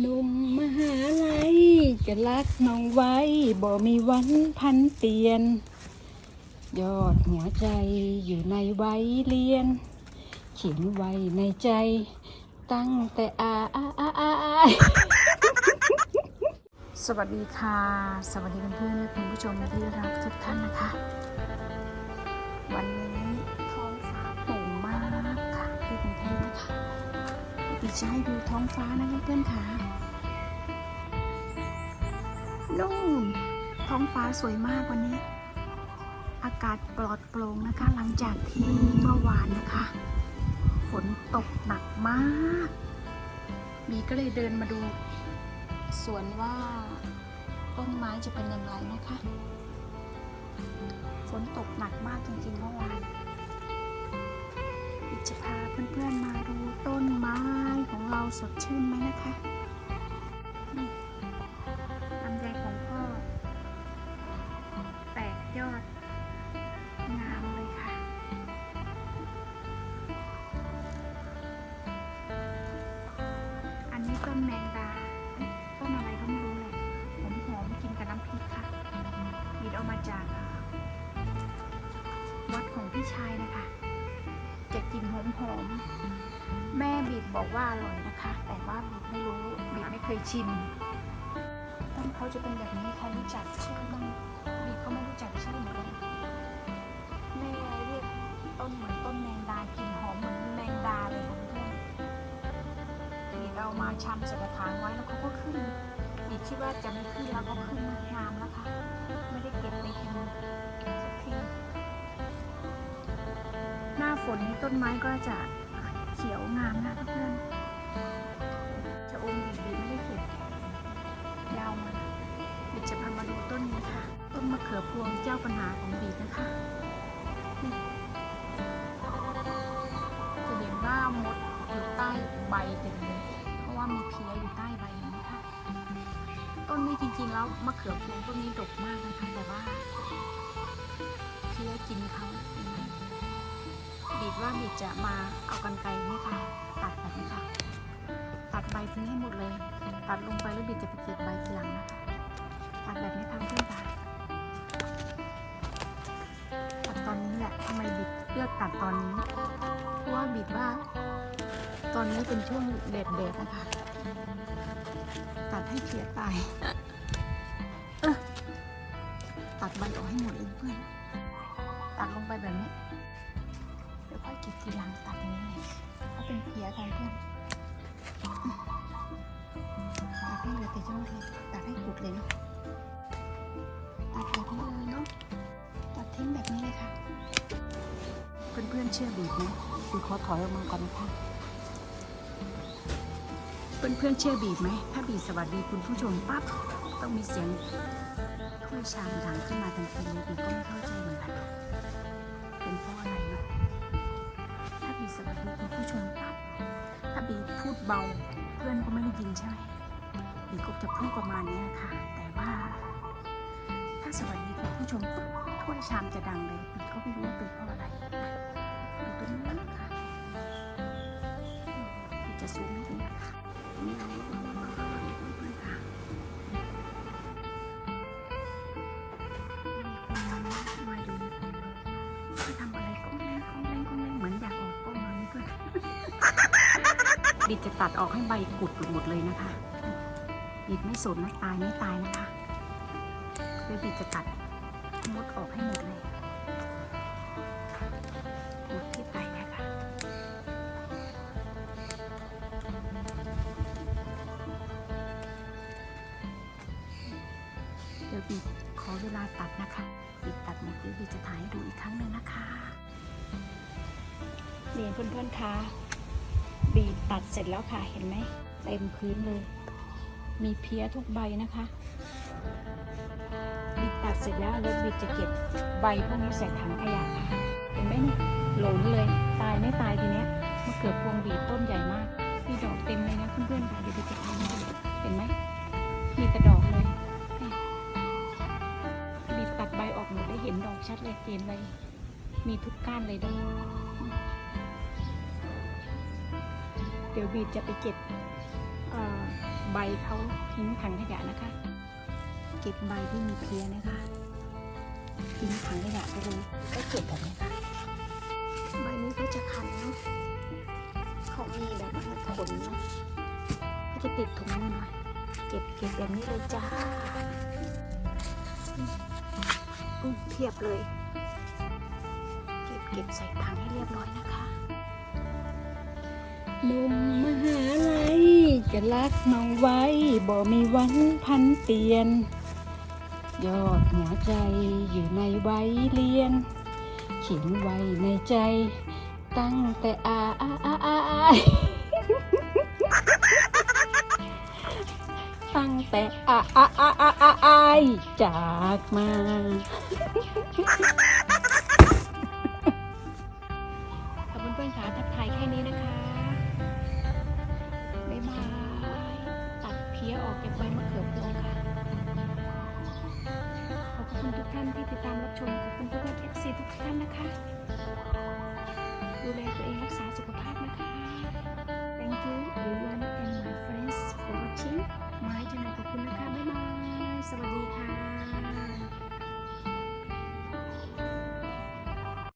หนุ่มมหาลัยจะรักน้องไว้ บ่มีวันพันเปลี่ยน ยอดหัวใจอยู่ในไว้เรียน เขียนไว้ในใจ ตั้งแต่อาอาอาอาสวัสดีค่ะ สวัสดีเพื่อนๆและคุณผู้ชมที่รักทุกท่านนะคะ ดิจะให้ดูท้องฟ้านะเพื่อนๆค่ะนุ่มท้องฟ้าสวยมากวันนี้ อากาศปลอดโปร่งนะคะ หลังจากที่เมื่อวานนะคะ ฝนตกหนักมากบีก็เลยเดินมาดูสวนว่าต้นไม้จะเป็นอย่างไรนะคะ ฝนตกหนักมากจริงๆเมื่อวาน จะพาเพื่อนๆมาดูต้นไม้ของเราสดชื่นไหมนะคะลำไยของพ่อ แตกยอด งามเลยค่ะ อันนี้ต้นแมงดา ต้นอะไรก็ไม่รู้เลยหอมหอมกินกับน้ำพริกค่ะหยิบเอามาจาก วัดของพี่ชายนะคะ จะกินหอมหอมแม่บีบบอกว่าอร่อยนะคะ แต่ว่าบีบไม่รู้บีบไม่เคยชิมต้นเขาจะเป็นแบบนี้ใครรู้จักชื่อบ้างบีบก็ไม่รู้จักชื่อเหมือนกันแม่เรียกต้นเหมือนต้นแมงดากลิ่นหอมเหมือนแมงดาเลยค่ะเพื่อนบีบเอามาชำใส่กระถางไว้แล้วเขาก็ขึ้นบีบคิดว่าจะไม่ขึ้นแล้วก็ขึ้นงามแล้วค่ะไม่ได้เก็บไปกินสักที นนี้ต้นไม้ก็จะเขียวงามนะเพื่อนจะอมบีบีไม่ได้เก็บยาวมาบีบจะพามาดูต้นนี้ค่ะ ต้นมะเขือพวงเจ้าปัญหาของบีนะคะจะเห็นว่ามดอยู่ใต้ใบเต็มเลย เพราะว่ามีเพี้ยอยู่ใต้ใบนี้นะคะต้นนี้จริงๆแล้วมะเขือพวงต้นนี้ดกมากนะคะแต่ว่าเพี้ยกินเขา บีดว่าบีดจะมาเอากันไกรนี่ค่ะ ตัดแบบนี้ค่ะ ตัดใบทิ้งให้หมดเลย ตัดลงไปแล้วบีดจะไปเก็บใบทีหลังนะคะตัดแบบนี้ค่ะเพื่อนค่ะตัดตอนนี้แหละทำไมบิดเลือกตัดตอนนี้เพราะว่าบิดว่า ตอนนี้เป็นช่วงเด็ดเด็ดนะคะ ตัดให้เพียตายเออตัดใบออกให้หมดเลยเพื่อน ตัดลงไปแบบนี้ีก็บทีหลังตัดนี้เลยเพราเป็นเพียกันเพื่อนตัดให้เหลือแต่ช่วงที่ตัดให้กุดเลยเนาะตัดแบบนี้เลยเนาะตัดทิ้งแบบนี้เลยค่ะเพื่อนๆเชื่อบีบไหมบีบขอถอยออกมาก่อนนะคะเพื่อนๆเชื่อบีบไหม ถ้าบีบสวัสดีคุณผู้ชมปั๊บต้องมีเสียงถ้วยชามดังขึ้นมาทันทีบีบก็ไม่เข้าใจเหมือนกันเป็นเพราะอะไรเนาะ สวัสดีคุณผู้ชมปั๊บถ้าบีพูดเบาเพื่อนก็ไม่ได้ยินใช่ไหมบีก็จะพูดประมาณนี้ค่ะ แต่ว่า ถ้าสวัสดีคุณผู้ชมปุ๊บถ้วยชามจะดังเลยบีก็ไม่รู้ว่าเป็นเพราะอะไรอยู่ตรงนี้นะคะจะซูมให้ดูนะคะ บีจะตัดออกให้ใบกุดหมดเลยนะคะบีไม่สนนะตายไม่ตายนะคะคือบีจะตัดมดออกให้หมดเลยมดที่ไตเนี่ยค่ะเดี๋ยวบีขอเวลาตัดนะคะบีตัดหมดเดี๋ยวบีจะถ่ายให้ดูอีกครั้งหนึ่งนะคะเนี่เพื่อนๆคะ บีตัดเสร็จแล้วค่ะเห็นไหมเต็มพื้นเลย มีเพี้ยทุกใบนะคะบิดตัดเสร็จแล้วแล้วบิดจะเก็บใบพวกนี้ใส่ถังขยะค่ะเห็นไหมนี่หล่นเลย ตายไม่ตายทีเนี้ยมะเขือพวงบีบต้นใหญ่มากมีดอกเต็มเลยนะเพื่อนๆค่ะเดี๋ยวจะทำให้ดูเห็นไหมมีแต่ดอกเลยบีบตัดใบออกหมดได้เห็นดอกชัดเลยเห็นเลยมีทุกก้านเลยด้วย ดี๋ยวบีดจะไปเก็บเอ่อใบเขาทิ้งถังขยะนะคะ เก็บใบที่มีเพลี้ยนะคะทิ้งถังขยะไปเลยก็เก็บแบบนี้ค่ะใบนี้ก็จะคันเนาะเขามีแบบว่าขนเนาะก็จะติดถุงมือหน่อย เก็บเก็บแบบนี้เลยจ้าอุ้ยเพียบเลย เก็บเก็บใส่ถังให้เรียบร้อยนะคะ หนุ่มมหาลัยจะรักน้องไว้บ่มีวันพันเปลี่ยน ยอดหัวใจอยู่ในใบเรียนเขียนไว้ในใจ ตั้งแต่อาอาอาอาอายตั้งแต่อาอาอาอาอาอายจากมา อเกจากใบมะเขือพวงค่ะ ขอบคุณทุกท่านที่ติดตามรับชม ขอบคุณเพื่อนเอฟซีทุกท่านนะคะ ดูแลตัวเองรักษาสุข